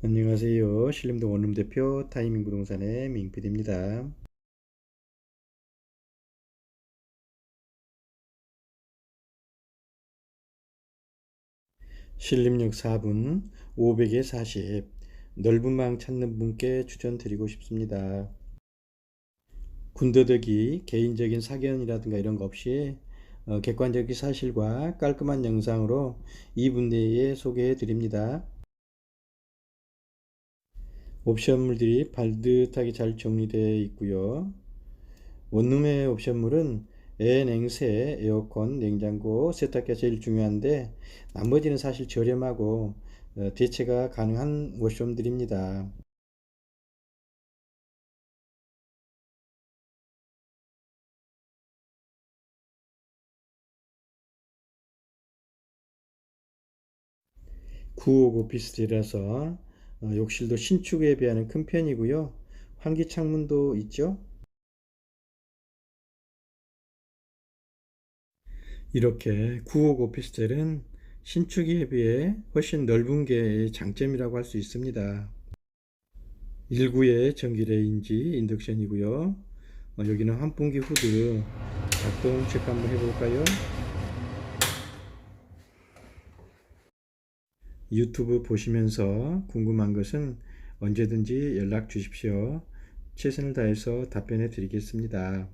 안녕하세요. 신림동 원룸 대표 타이밍 부동산의 민PD입니다. 신림역 4분 500에 40 넓은 방 찾는 분께 추천드리고 싶습니다. 군더더기 개인적인 사견이라든가 이런 거 없이 어, 객관적인 사실과 깔끔한 영상으로 2분 내에 소개해 드립니다. 옵션물들이 반듯하게 잘 정리되어 있고요. 원룸의 옵션물은 애, 냉세, 에어컨, 냉장고, 세탁기가 제일 중요한데 나머지는 사실 저렴하고 어, 대체가 가능한 옵션들입니다. 구옥 오피스텔이라서 어, 욕실도 신축에 비하면 큰 편이고요. 환기 창문도 있죠. 이렇게 구옥 오피스텔은 신축에 비해 훨씬 넓은 게 장점이라고 할 수 있습니다. 1구의 전기 레인지 인덕션이고요. 어, 여기는 환풍기 후드 작동 체크 한번 해볼까요? 유튜브 보시면서 궁금한 것은 언제든지 연락 주십시오. 최선을 다해서 답변해 드리겠습니다.